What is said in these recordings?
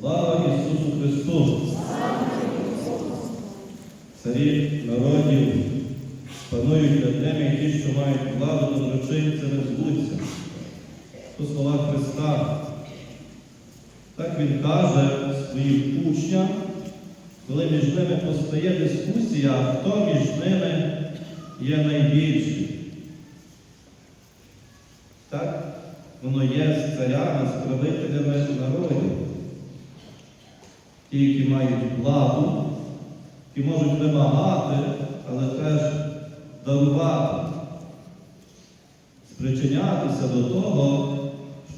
Слава Ісусу Христу! Царі народів панують над ними і ті, що мають владу доброчинцями звуться. По слова Христа. Так Він каже своїм учням, коли між ними постає дискусія, хто між ними є найбільший. Так воно є з царями, з правителями народів. Ті, які мають владу, які можуть вимагати, але теж дарувати, спричинятися до того,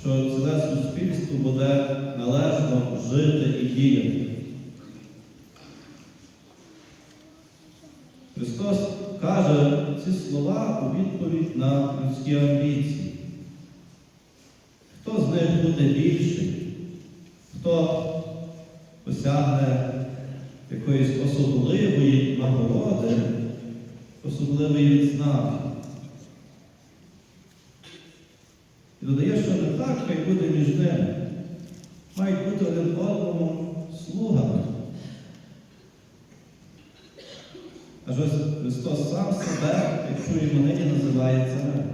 що ціле суспільство буде належно жити і діяти. Христос каже ці слова у відповідь на людські амбіції. Хто з них буде більший? Хто осягне якоїсь особливої нагороди, особливої відзнаки? І додає, що не так, хай буде між ними. Мають бути один одному слугами. Аж ось Христос сам себе, як чуємо нині, називає царем.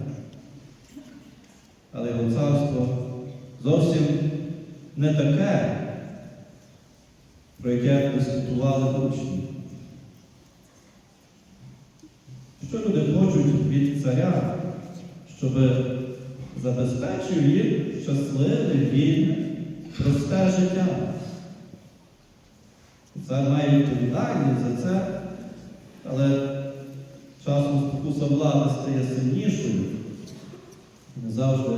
Але його царство зовсім не таке, про яке дискутували учні. Що люди хочуть від царя, щоб забезпечив їм щасливе, вільне, просте життя? Цар має відповідальність за це, але часом спокуса влади стає сильнішою. Не завжди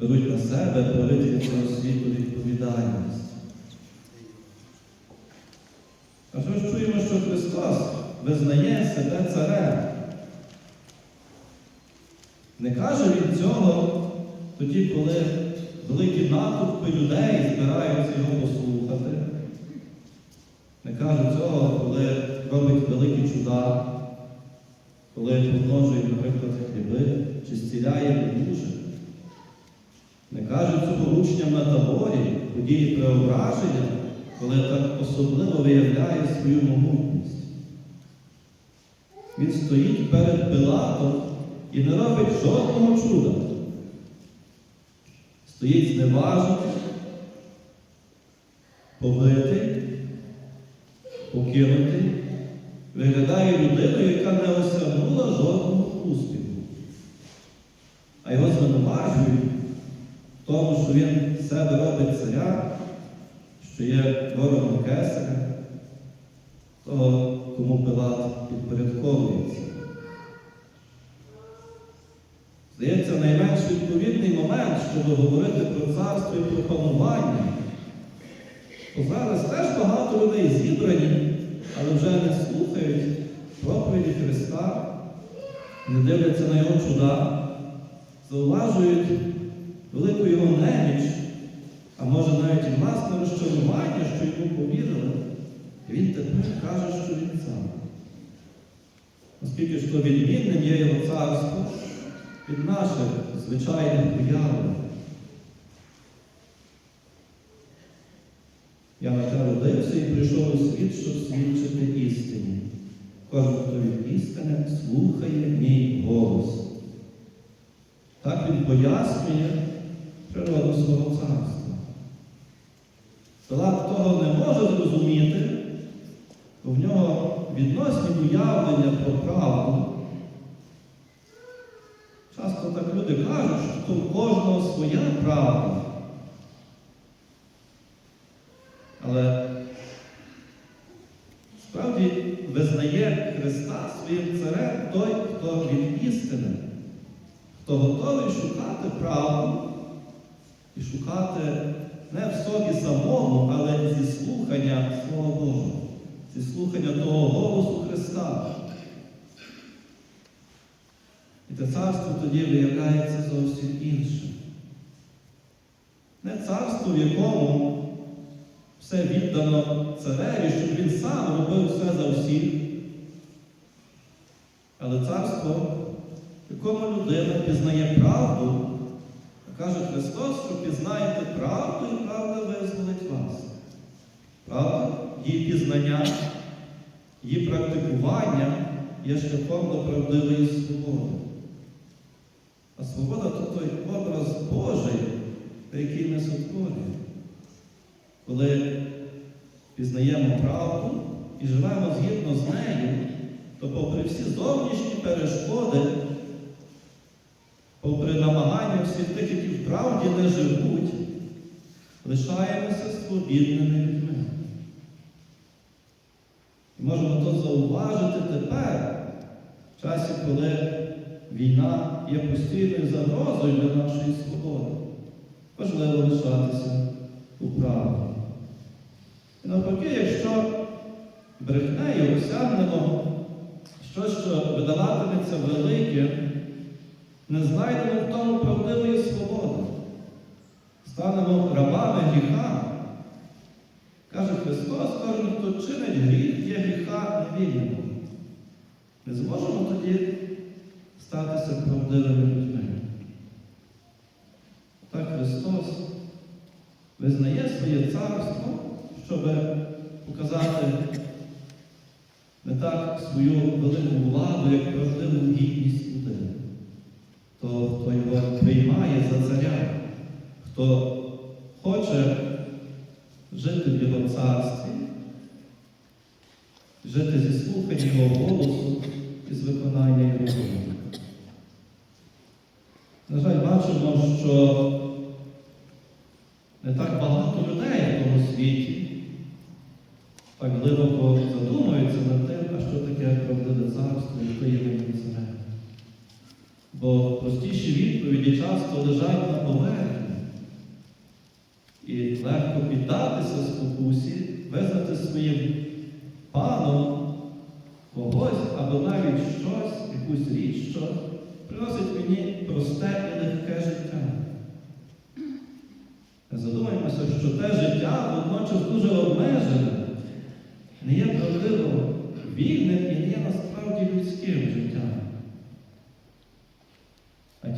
беруть на себе правителі цього світу відповідальність. А що ж чуємо, що Христос визнає себе царем? Не каже він цього тоді, коли великі натовпи людей збираються його послухати. Не каже цього, коли робить великі чуда, коли помножує, наприклад, хліби чи зціляє недужих. Не каже цього учням на таборі, події преображення, коли так особливо виявляє свою могутність. Він стоїть перед Пилатом і не робить жодного чуда. Стоїть зневажений, побитий, покинутий, виглядає людиною, яка не осягнула жодного успіху. А його звинувачують в тому, що він себе робить царя, що є ворогом кесаря, того, кому Пилат підпорядковується. Здається, найменш відповідний момент, щоб говорити про царство і про панування. Бо зараз теж багато людей зібрані, але вже не слухають проповіді Христа, не дивляться на його чуда, зауважують велику його неміч, а може навіть і власне розчарування, що йому повірили. Він тепер каже, що він сам. Оскільки ж то відмінним є його царство від наших звичайних уявлень. Я на те родився і прийшов у світ, щоб свідчити істині. Кожен, хто від істини, слухає мій голос. Так він пояснює природу свого царства. Пилат того не може зрозуміти, бо в нього відносні уявлення про правду. Часто так люди кажуть, що в кожного своя правда. Але справді визнає Христа своїм царем той, хто від істини, хто готовий шукати правду і шукати не в собі самому, але зі слухання Слова Божого, зі слухання того голосу Христа. І те царство тоді виявляється зовсім іншим. Не царство, в якому все віддано цареві, щоб він сам робив все за всіх, але царство, в якому людина пізнає правду, каже Христос, що пізнаєте правду і правда визволить вас. Правда? її пізнання, її практикування є шляхом до правдивої свободи. А свобода то той образ Божий, який ми сотворюємо. Коли пізнаємо правду і живемо згідно з нею, то попри всі зовнішні перешкоди, попри намагання всіх тих, які в правді не живуть, лишаємося свобідними людьми. І можемо то зауважити тепер, в часі, коли війна є постійною загрозою для нашої свободи. Важливо лишатися у правді. І навпаки, якщо брехнею осягнемо щось, що видаватиметься великим, не знайдемо в тому правдивої свободи. Станемо рабами гріха. Каже Христос, кожен, хто чинить гріх, є гріха невільним. Не зможемо тоді статися правдивими людьми. Так Христос визнає своє царство, щоб показати не так свою велику владу, як правдиву гідність людини. То, його приймає за царя, хто хоче жити в його царстві, жити зі слуханням його голосу і з виконання його волі. На жаль, бачимо, що не так багато людей в тому світі так глибоко задумуються над тим, а що таке правдиве царство і хто є царем. Бо простіші відповіді часто лежать на поверхні. І легко піддатися спокусі, визнати своїм паном когось або навіть щось, якусь річ, що приносить мені просте і легке життя. Задумаємося, що те життя водночас дуже обмежене, не є правдиво вільним і не є насправді людським життям.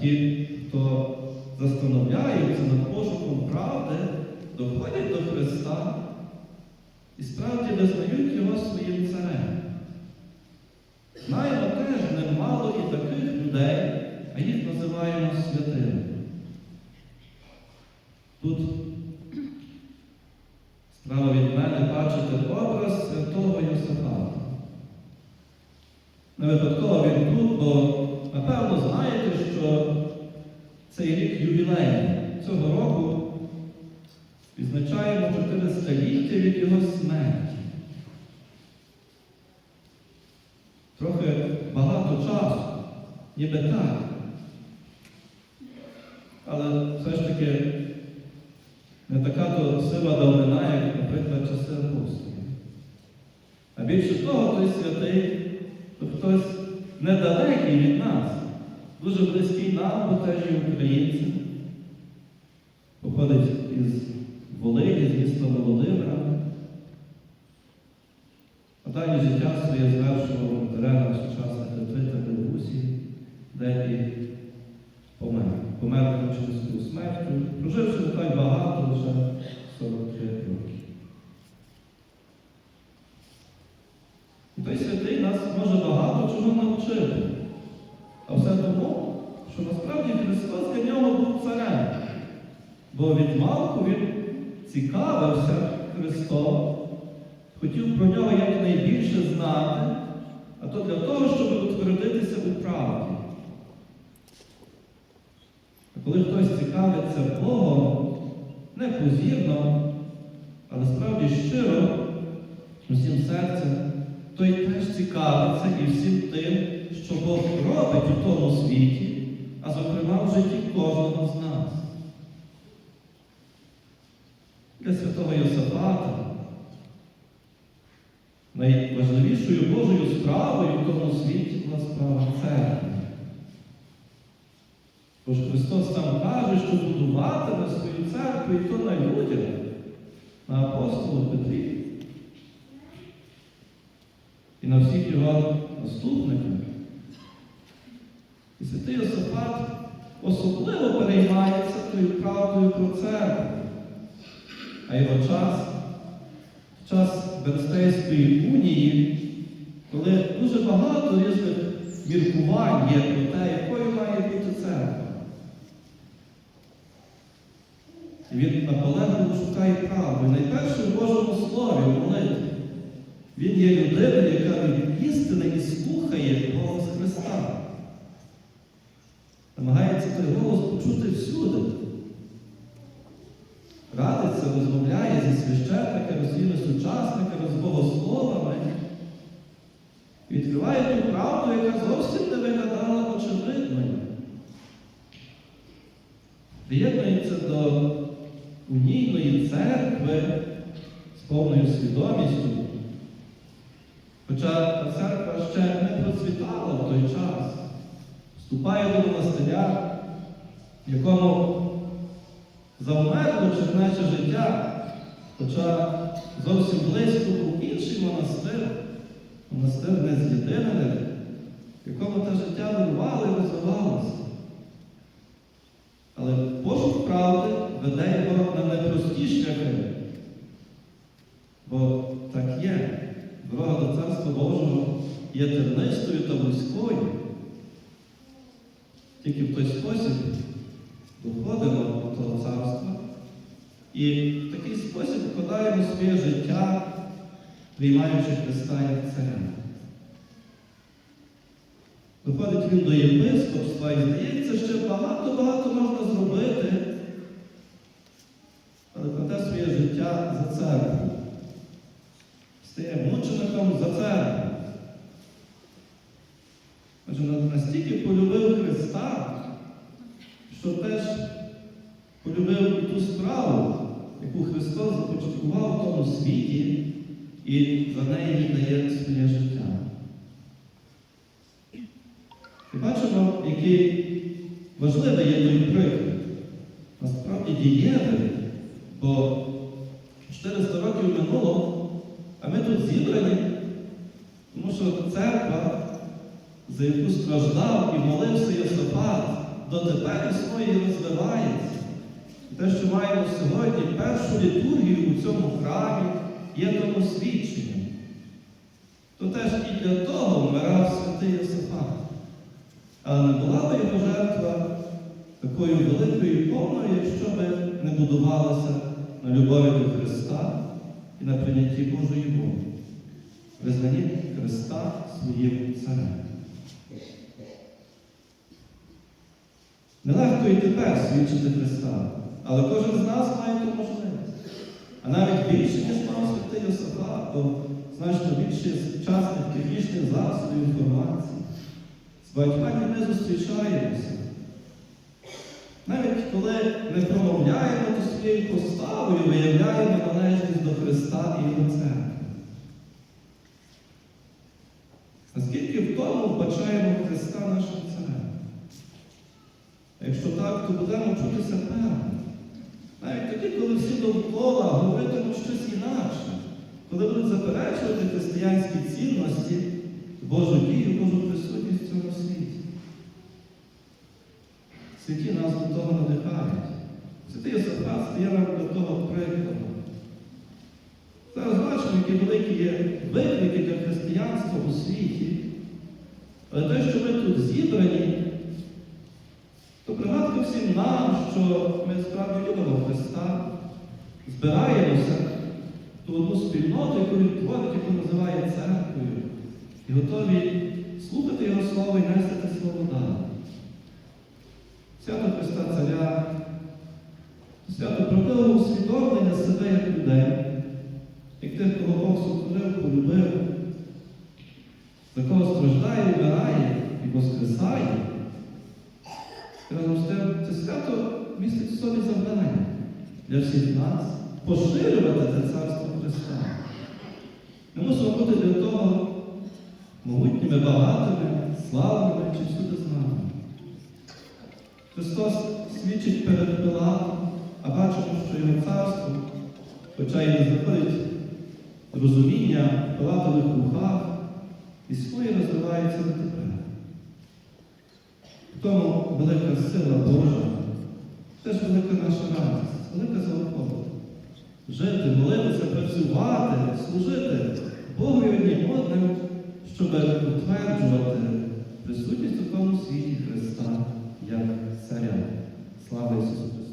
Ті, хто застановляються над пошуком правди, доходять до Христа і справді визнають Його своїм царем. Знаємо теж немало і таких людей, а їх називаємо святими. Тут справа від мене бачити образ святого Йосифата. Не випадково що цей рік ювілейний. Цього року відзначаємо 400-ліття від його смерті. Трохи багато часу, ніби так. Але все ж таки не така то сила давнина, як, наприклад, часи апостолів. А більше того, той святий, то хтось недалекий від нас, дуже близький нам, бо теж і українці. Походить із Волині, з міста Володимира. Останнє життя своє звершував на теренах сучасних Литви та Білорусі, де і помер. Помер мученською смертю, проживши не так багато, лише 43 роки. І той святий нас може багато чого навчити. А все тому, що насправді Христос для нього був царем. Бо від малку він цікавився Христом, хотів про нього якнайбільше знати, а то для того, щоб утвердитися у правді. А коли хтось цікавиться Богом, не позірно, але справді щиро, усім серцем, той теж цікавиться і всім тим, що Бог робить у тому світі, а зокрема в житті кожного з нас. Для святого Йосифата найважливішою Божою справою в тому світі була справа церкви. Бо ж Христос там каже, що будуватиме свою церкву і то на людях, на апостолу Петрі і на всіх його наступниках. І святий Йосифат особливо переймається тою правдою про церкву. А його час час Берестейської унії, коли дуже багато різних міркувань є про те, якою має бути церква. І він наполегливо шукає правду. Найперше в Божому Слові молитві. Він є людиною, яка від істини і слухає голос Христа. Намагається той голос почути всюди. Радиться, розмовляє зі священниками, своїми сучасниками, з богословами. Відкриває ту правду, яка зовсім не виглядала очевидною. Приєднується до унійної церкви з повною свідомістю. Хоча церква ще не процвітала в той час, вступає до монастиря, в якому завмерло чернече життя, хоча зовсім близько був інший монастир, монастир не з'єдинений, в якому те життя вирвало і розвивалося. Але пошук правди веде його на найпрості шляхи. Бо так є. Дорога до Царства Божого є тернистою та вузькою. Тільки в той спосіб доходимо до того царства і в такий спосіб вкладаємо своє життя, приймаючи Христа як царя. Доходить він до єпископства і здається, ще багато-багато можна зробити, але кладе своє життя за церкву. Стає мучеником за церкву. Адже настільки полюбив Христа, що теж полюбив ту справу, яку Христос започаткував в тому світі, і за неї дає своє життя. І бачимо, який важливий є той приклад. Насправді дієвий, бо 400 років минуло, а ми тут зібрані, тому що церква, за яку страждав і молився Йосифат, дотепер існує і розвивається. Те, що маємо сьогодні, першу літургію у цьому храмі, є тому свідченням. То теж і для того вмирав святий Йосифат. Але не була би його жертва такою великою і повною, якщо би не будувалася на любові до Христа і на прийнятті Божої волі, визнанні Христа своїм царем. Нелегко і тепер свідчити Христа, але кожен з нас має ту можливість. А навіть більше, ніж мав святий Йосифат, то значно більше сучасних технічних засобів інформації. З багатьма ми зустрічаємося. Навіть коли не промовляємо, то своєю поставою виявляємо належність до Христа і Його церкви. Наскільки в тому вбачаємо Христа нашим так, то будемо чутися певно. Навіть тоді, коли всі довкола говоритимуть щось інакше, коли будуть заперечувати християнські цінності, Божу дію, Божу присутність в цьому світі. Святі нас до того надихають. Святий Йосифат стає нам до того прикладу. Зараз бачимо, які великі є виклики для християнства у світі. Але те, що ми тут зібрані, всім нам, що ми справді любимо Христа, збираємося ту одну спільноту, яку він творить, яку називає церквою, і готові слухати Його Слово і нести те Слово далі. Свято Христа Царя, свято правдивого усвідомлення себе як людей, як тих, кого Бог сотворив, полюбив, за кого страждає, вмирає і воскресає. Разом з тим, це свято містить в собі завдання для всіх нас поширювати це царство Христа. Ми мусимо бути для того могутніми, багатими, славними чи всюди з нами. Христос свідчить перед Пилатом, а бачимо, що його царство, хоча й не знаходить розуміння в Пилатових і своє розвивається до тепер. В тому велика сила Божа, це ж велика наша радість, велика заохота. Жити, молитися, працювати, служити Богу і однім одним, щоб утверджувати присутність у тому світі Христа як Царя. Слава Ісусу